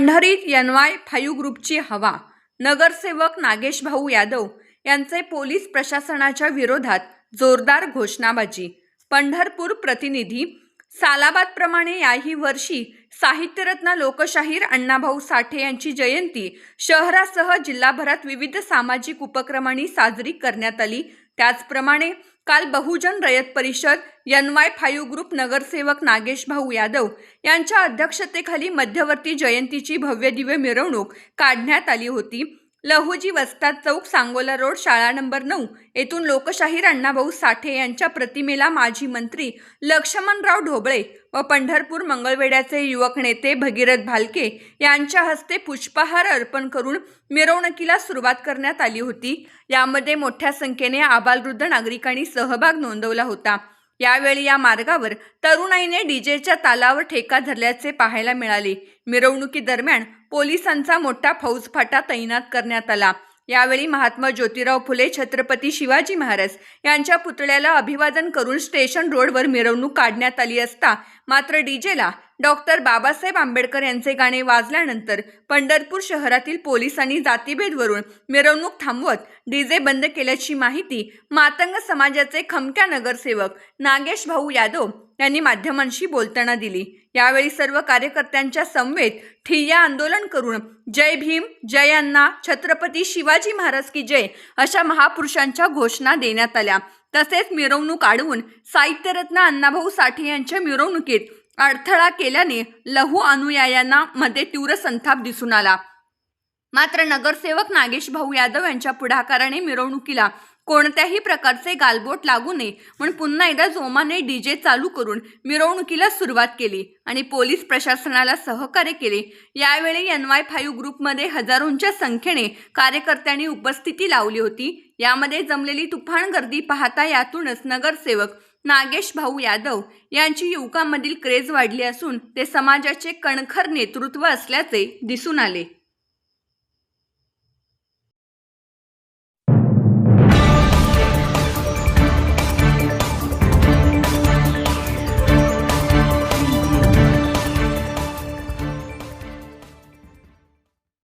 पंढरीत यनवाय five ग्रुपची हवा. नगरसेवक नागेश भाऊ यादव यांचे पोलीस प्रशासनाच्या विरोधात जोरदार घोषणाबाजी. पंढरपूर प्रतिनिधी सालाबादप्रमाणे याही वर्षी साहित्यरत्न लोकशाहीर अण्णाभाऊ साठे यांची जयंती शहरासह जिल्हाभरात विविध सामाजिक उपक्रमांनी साजरी करण्यात आली. त्याचप्रमाणे काल बहुजन रयत परिषद एन वाय फाईव्ह ग्रुप नगरसेवक नागेश भाऊ यादव यांच्या अध्यक्षतेखाली मध्यवर्ती जयंतीची भव्य दिव्य मिरवणूक काढण्यात आली होती. लहुजी वस्ताद चौक सांगोला रोड शाळा नंबर नऊ येथून लोकशाहीर अण्णाभाऊ साठे यांच्या प्रतिमेला माजी मंत्री लक्ष्मणराव ढोबळे व पंढरपूर मंगळवेड्याचे युवक नेते भगीरथ भालके यांच्या हस्ते पुष्पहार अर्पण करून मिरवणुकीला सुरुवात करण्यात आली होती. यामध्ये मोठ्या संख्येने आबालवृद्ध नागरिकांनी सहभाग नोंदवला होता. यावेळी या मार्गावर तरुणाईने डीजेच्या तालावर ठेका धरल्याचे पाहायला मिळाले. मिरवणुकीदरम्यान पोलिसांचा मोठा फौजफाटा तैनात करण्यात आला. यावेळी महात्मा ज्योतिराव फुले छत्रपती शिवाजी महाराज यांच्या पुतळ्याला अभिवादन करून स्टेशन रोडवर मिरवणूक काढण्यात आली असता मात्र डीजेला डॉक्टर बाबासाहेब आंबेडकर यांचे गाणे वाजल्यानंतर पंढरपूर शहरातील पोलिसांनी जातीभेदवरून मिरवणूक थांबवत डीजे बंद केल्याची माहिती मातंग समाजाचे खमक्या नगरसेवक नागेश भाऊ यादव यांनी माध्यमांशी बोलताना दिली. यावेळी सर्व कार्यकर्त्यांच्या समवेत ठिय्या आंदोलन करून जय भीम जय अण्णा छत्रपती शिवाजी महाराज की जय अशा महापुरुषांच्या घोषणा देण्यात आल्या. तसेच मिरवणूक अडवून साहित्यरत्न अण्णाभाऊ साठे यांच्या मिरवणुकीत अडथळा केल्याने लहू अनुयायांना मध्ये तीव्र संताप दिसून आला. मात्र नगरसेवक नागेश भाऊ यादव यांच्या पुढाकाराने मिरवणुकीला कोणत्याही प्रकारचे गालबोट लागू नये म्हणून पुन्हा एकदा जोमाने डीजे चालू करून मिरवणुकीला सुरुवात केली आणि पोलीस प्रशासनाला सहकार्य केले. यावेळी एन वाय फाईव्ह ग्रुपमध्ये हजारोंच्या संख्येने कार्यकर्त्यांनी उपस्थिती लावली होती. यामध्ये जमलेली तुफान गर्दी पाहता यातूनच नगरसेवक नागेश भाऊ यादव यांची युवकांमधील क्रेज वाढली असून ते समाजाचे कणखर नेतृत्व असल्याचे दिसून आले.